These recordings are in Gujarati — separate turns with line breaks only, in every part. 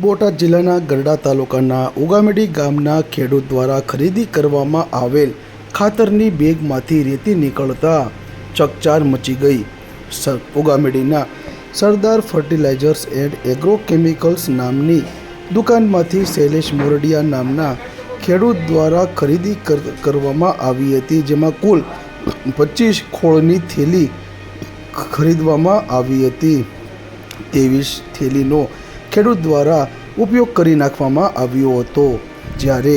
બોટાદ જિલ્લાના ગરડા તાલુકાના ઉગામેડી ગામના ખેડૂત દ્વારા ખરીદી કરવામાં આવેલ ખાતરની બેગમાંથી રેતી નીકળતા ચકચાર મચી ગઈ. ઉગામેડીના Sardar fertilizers and agro chemicals નામની દુકાનમાંથી શૈલેષ મોરડિયા નામના ખેડૂત દ્વારા ખરીદી કર- કરવામાં આવી હતી, જેમાં કુલ પચીસ ખોળની થેલી ખરીદવામાં આવી હતી. ત્રેવીસ થેલીનો ખેડૂત દ્વારા ઉપયોગ કરી નાખવામાં આવ્યો હતો. જ્યારે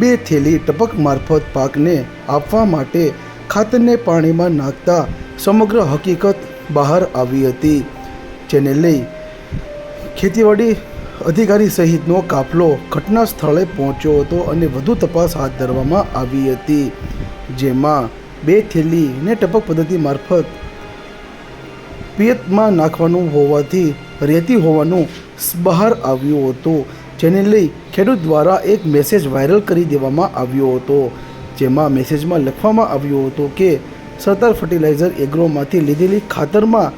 બે થેલી ટપક મારફત પાકને આપવા માટે ખાતરને પાણીમાં નાખતા સમગ્ર હકીકત બહાર આવી હતી. જેને લઈ ખેતીવાડી અધિકારી સહિતનો કાફલો ઘટના સ્થળે પહોંચ્યો હતો અને વધુ તપાસ હાથ ધરવામાં આવી હતી. જેમાં બે થેલીને ટપક પદ્ધતિ મારફત પિયતમાં નાખવાનું હોવાથી રહેતી હોવાનું બહાર આવ્યું હતું. જેને લઈ ખેડૂત દ્વારા એક મેસેજ વાયરલ કરી દેવામાં આવ્યો હતો. જેમાં મેસેજમાં લખવામાં આવ્યું હતું કે, સરદાર ફર્ટિલાઇઝર એગ્રોમાંથી લીધેલી ખાતરમાં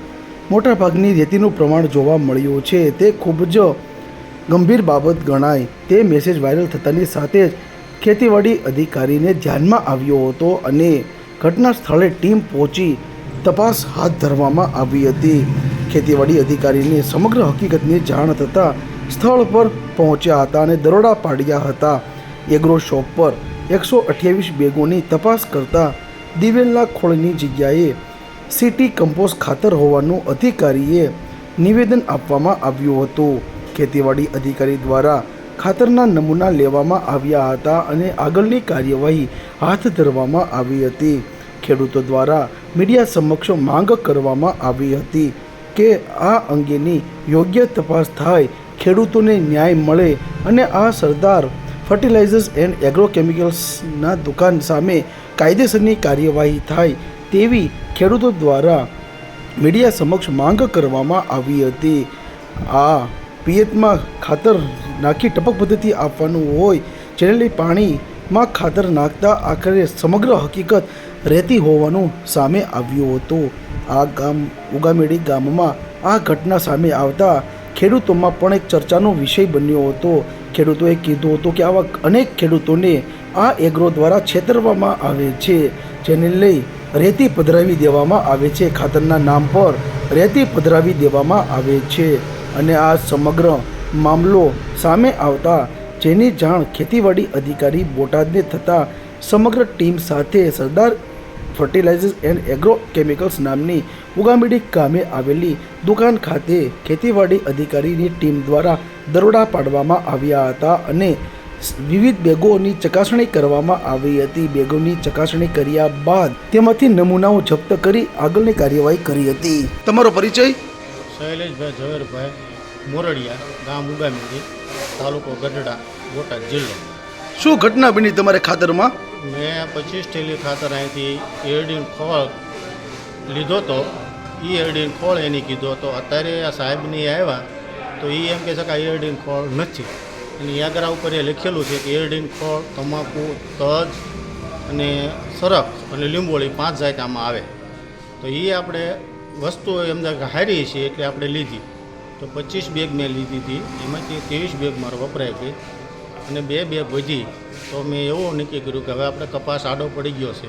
મોટાભાગની રેતીનું પ્રમાણ જોવા મળ્યું છે. તે ખૂબ જ ગંભીર બાબત ગણાય. તે મેસેજ વાયરલ થતાની સાથે જ ખેતીવાડી અધિકારીને ધ્યાનમાં આવ્યો હતો અને ઘટના સ્થળે ટીમ પહોંચી તપાસ હાથ ધરવામાં આવી હતી. ખેતીવાડી અધિકારીને સમગ્ર હકીકતની જાણ થતાં સ્થળ પર પહોંચ્યા હતા અને દરોડા પાડ્યા હતા. એગ્રો શોપ પર એકસો અઠ્યાવીસ બેગોની તપાસ કરતા દિવેલના ખોળની જગ્યાએ સિટી કમ્પોઝ ખાતર હોવાનું અધિકારીએ નિવેદન આપવામાં આવ્યું હતું. ખેતીવાડી અધિકારી દ્વારા ખાતરના નમૂના લેવામાં આવ્યા હતા અને આગળની કાર્યવાહી હાથ ધરવામાં આવી હતી. ખેડૂતો દ્વારા મીડિયા સમક્ષ માંગ કરવામાં આવી હતી કે આ અંગેની યોગ્ય તપાસ થાય, ખેડૂતોને ન્યાય મળે અને આ સરદાર ફર્ટિલાઇઝર્સ એન્ડ એગ્રોકેમિકલ્સના દુકાન સામે કાયદેસરની કાર્યવાહી થાય તેવી ખેડૂતો દ્વારા મીડિયા સમક્ષ માંગ કરવામાં આવી હતી. આ પિયતમાં ખાતર નાખી ટપક પદ્ધતિ આપવાનું હોય, જેને પાણીમાં ખાતર નાખતા આખરે સમગ્ર હકીકત રહેતી હોવાનું સામે આવ્યું હતું. આ ગામ, ઉગામેડી ગામમાં આ ઘટના સામે આવતા ખેડૂતોમાં પણ એક ચર્ચાનો વિષય બન્યો હતો. ખેડૂતોએ કીધું હતું કે આવા અનેક ખેડૂતોને આ એગ્રો દ્વારા છેતરવામાં આવે છે, જેને લઈ રેતી પધરાવી દેવામાં આવે છે. ખાતરના નામ પર રેતી પધરાવી દેવામાં આવે છે અને આ સમગ્ર મામલો સામે આવતા જેની જાણ ખેતીવાડી અધિકારી બોટાદને થતાં સમગ્ર ટીમ સાથે Sardar fertilizers and agro chemicals નામની ઉગામીડી ગામે આવેલી દુકાન ખાતે ખેતીવાડી અધિકારીની ટીમ દ્વારા દરોડા પાડવામાં આવ્યા હતા અને વિવિધ બેગોની ચકાસણી કરવામાં આવી હતી. બેગોની ચકાસણી કર્યા બાદ તેમાંથી નમૂનાઓ જપ્ત કરી આગળની કાર્યવાહી કરી હતી. તમારો પરિચય?
શૈલેષભાઈ ઝવેરભાઈ મોરડિયા ગામ ઉગામીડી, તાલુકો ગઢડા, બોટાદ જિલ્લો.
શું ઘટના બની તમારે ખાતરમાં?
મેં પચીસ ઠેલી ખાતર અહીંથી એરડીન ખોળ લીધો તો એ એરડીન ખોળ એની કીધો તો અત્યારે આ સાહેબની આવ્યા તો એ એમ કહે છે કે એરડીન ખોળ નથી. અને યાગરા ઉપર એ લખેલું છે કે એરડીન ખોળ, તમાકુ, તજ અને સરફ અને લીંબોળી પાંચ જાત આમાં આવે. તો એ આપણે વસ્તુ એમ કે હારી છીએ એટલે આપણે લીધી. તો પચીસ બેગ મેં લીધી હતી. એમાંથી ત્રેવીસ બેગ મારો વપરાય ગઈ અને બે બે ભજી. તો મેં એવું નક્કી કર્યું કે હવે આપણે કપાસ આડો પડી ગયો છે.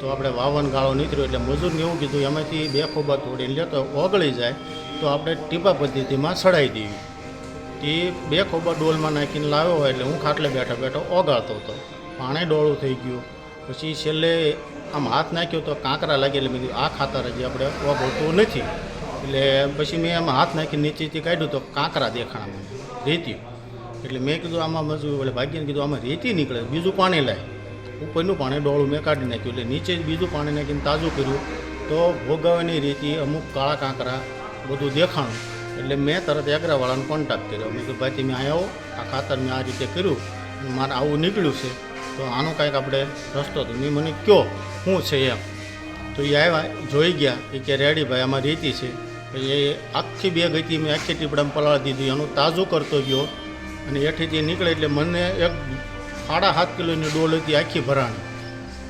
તો આપણે વાવન ગાળો નીકળ્યો એટલે મજૂરને એવું કીધું, એમાંથી બે ખોબા તોડીને લે, તો ઓગળી જાય. તો આપણે ટીપા પદ્ધતિમાં સડાઈ દેવી. તે બે ખોબા ડોલમાં નાખીને લાવ્યો હોય એટલે હું ખાટલે બેઠો બેઠો ઓગાળતો હતો. પાણી ડોળું થઈ ગયું. પછી છેલ્લે આમ હાથ નાખ્યો તો કાંકરા લાગી એટલે મેં કીધું, આ ખાતર હજી આપણે ઓગળતું નથી. એટલે પછી મેં આમ હાથ નાખી નીચેથી કાઢ્યું તો કાંકરા દેખાણા મને એટલે મેં કીધું આમાં મજૂર એટલે ભાગ્યને કીધું આમાં રેતી નીકળે, બીજું પાણી લાય. ઉપરનું પાણી ડોળું મેં કાઢી નાખ્યું એટલે નીચે બીજું પાણી નાખીને તાજું કર્યું. તો ભોગાવાની રેતી, અમુક કાળા કાંકરા, બધું દેખાણું. એટલે મેં તરત એગરાવાળાનો કોન્ટેક્ટ કર્યો. મેં કીધું ભાઈ તમે અહીંયા આવો. આ ખાતર મેં આ રીતે કર્યું. મારે આવું નીકળ્યું છે. તો આનો કાંઈક આપણે રસ્તો તો મેં મને કહો શું છે એમ. તો એ આવ્યા, જોઈ ગયા. કે, રેડી ભાઈ, આમાં રેતી છે. એ આખી બે હતી મેં આખી ટીપડામાં પલાળી દીધી. એનું તાજું કરતો ગયો. અને એઠીથી નીકળે એટલે મને એક સાડા સાત કિલોની ડોલ હતી આખી ભરાણી.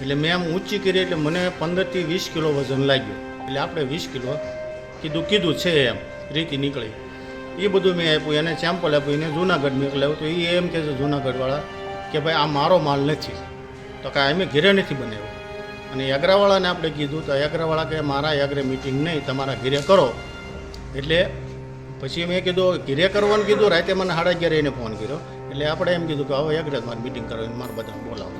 એટલે મેં આમ ઊંચી કરી એટલે મને પંદરથી વીસ કિલો વજન લાગ્યું. એટલે આપણે વીસ કિલો કીધું કીધું છે એમ, રીતિ નીકળી. એ બધું મેં આપ્યું, એને સેમ્પલ આપ્યું, એને જુનાગઢ મોકલાવ્યું તો એ એમ કહે છે જુનાગઢવાળા કે ભાઈ આ મારો માલ નથી. તો કાંઈ અમે ઘેરે નથી બનાવ્યો. અને યાગ્રાવાળાને આપણે કીધું, તો યાગ્રાવાળા કે મારા યાગ્રે મિટિંગ નહીં, તમારા ઘરે કરો. એટલે પછી મેં કીધું ઘીરે કરવાનું કીધું રાતે મને સાડા અગિયારે એને ફોન કર્યો. એટલે આપણે એમ કીધું કે હવે યાગ્રે મારે મિટિંગ કરવાની મારે બધા બોલાવો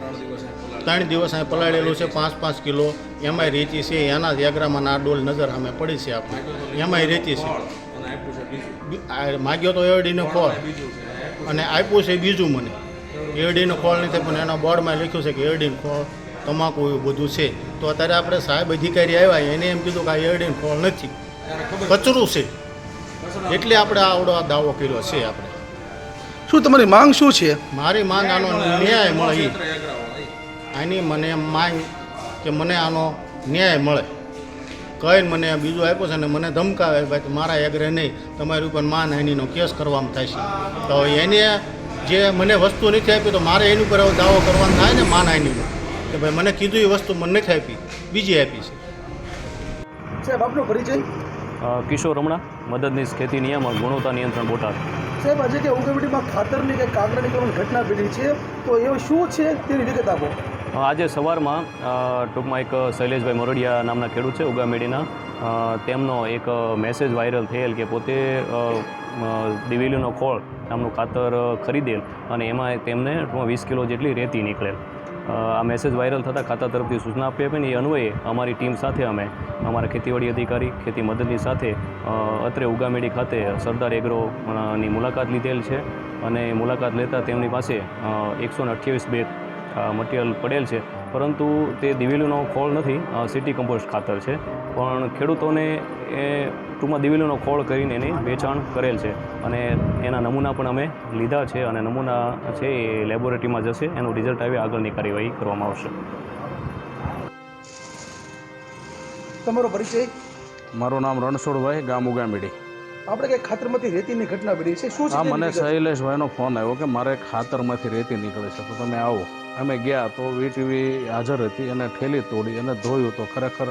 ત્રણ દિવસ અહીં પલાળેલું છે પાંચ પાંચ કિલો એમાંય રેતી છે એના યાગરામાં ના ડોલ નજર સામે પડી છે આપણે. એમાંય રેતી છે. માગ્યો તો એરડીનો ખોળ અને આપ્યું છે બીજું મને. એરડીનો ખોળ નથી પણ એના બોર્ડમાં લખ્યું છે કે એરડીનો ખોળ તમાકુ એવું બધું છે. તો અત્યારે આપણે સાહેબ અધિકારી આવ્યા એને એમ કીધું કે આ એરડીનો ખોળ નથી. કચરું છે. એટલે આપણે આવડો આ દાવો કર્યો છે આપણે.
શું તમારી માંગ શું છે?
મારી માંગ આનો ન્યાય મળે આની મને માંગ કે મને આનો ન્યાય મળે. કહીને મને બીજું આપ્યું છે ને મને ધમકાવે ભાઈ મારા એગ્રે નહીં. તમારી ઉપર માનહાનિનો કેસ કરવામાં થાય છે. તો એને જે મને વસ્તુ નથી આપી તો મારે એની ઉપર દાવો કરવાનો થાય ને માનહાનિનો કે ભાઈ મને કીધું એ વસ્તુ મને નથી આપી બીજી આપી છે.
સાહેબ આપનો પરિચય?
કિશોર રમણા મદદનીશ ખેતી નિયામક ગુણવત્તા નિયંત્રણ બોટાદ.
સાહેબ આજે કે ઉગવટીમાં ખાતરની કે કાગળની કરવાની ઘટના બની છે તો એ શું છે તેની વિગત આપો.
આજે સવારમાં ટૂંકમાં એક શૈલેષભાઈ મોરડિયા નામના ખેડૂત છે ઉગામેડીના. તેમનો એક મેસેજ વાયરલ થયેલ કે પોતે દિવેલીનો ખોળ નામનું ખાતર ખરીદેલ અને એમાં તેમને વીસ કિલો જેટલી રેતી નીકળેલ. આ મેસેજ વાયરલ થતાં ખાતા તરફથી સૂચના આપી આપીને એ અન્વયે અમારી ટીમ સાથે અમે, અમારા ખેતીવાડી અધિકારી, ખેતી મદદની સાથે અત્રે ઉગામેડી ખાતે સરદાર એગ્રોની મુલાકાત લીધેલ છે અને મુલાકાત લેતા તેમની પાસે એકસો ને અઠ્યાવીસ બેગ મટીરિયલ પડેલ છે. પરંતુ તે દિવેલીનો ખોળ નથી સિટી કમ્પોસ્ટ ખાતર છે. પણ ખેડૂતોને એ ટૂંકમાં દિવેલીનો ખોળ કરીને એની વેચાણ કરેલ છે. અને એના નમૂના પણ અમે લીધા છે અને નમૂના છે એ લેબોરેટરીમાં જશે. એનું રિઝલ્ટ આવી આગળની કાર્યવાહી કરવામાં આવશે.
તમારો પરિચય?
મારું નામ રણછોડભાઈ ગામ ઉગામેડી.
આપણે કે ખાતરમાંથી રેતીની ઘટના બની છે? શું છે
હા મને? શૈલેષભાઈનો ફોન આવ્યો કે મારે ખાતરમાંથી રેતી નીકળે છે. તો તમે આવો. અમે ગયા તો વીટીવી હાજર હતી અને ઠેલી તોડી અને ધોયું તો ખરેખર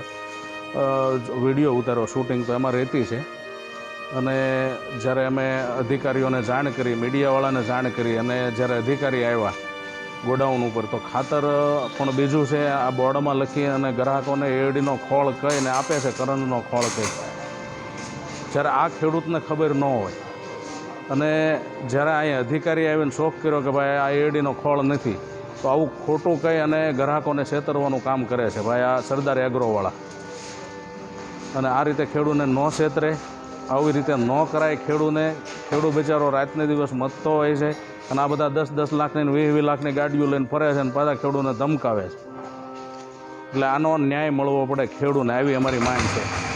વીડિયો ઉતાર્યો, શૂટિંગ તો એમાં રહેતી છે. અને જ્યારે અમે અધિકારીઓને જાણ કરી, મીડિયાવાળાને જાણ કરી અને જ્યારે અધિકારી આવ્યા ગોડાઉન ઉપર, તો ખાતર પણ બીજું છે, આ બોર્ડમાં લખી અને ગ્રાહકોને એડીનો ખોળ કહીને આપે છે કરંજનો ખોળ કહી જ્યારે આ ખેડૂતને ખબર ન હોય અને જ્યારે અહીંયા અધિકારી આવીને શોખ કર્યો કે ભાઈ આ એડીનો ખોળ નથી તો આવું ખોટું કહી અને ગ્રાહકોને છેતરવાનું કામ કરે છે. ભાઈ, આ સરદાર એગ્રોવાળા. અને આ રીતે ખેડૂને ન છેતરે, આવી રીતે ન કરાય ખેડૂને. ખેડૂત બિચારો રાતને દિવસ મતતો હોય છે અને આ બધા દસ દસ લાખની વીસ વીસ લાખની ગાડીઓ લઈને ફરે છે અને પાછા ખેડૂને ધમકાવે છે. એટલે આનો ન્યાય મળવો પડે, ખેડૂને, આવી અમારી માંગ છે.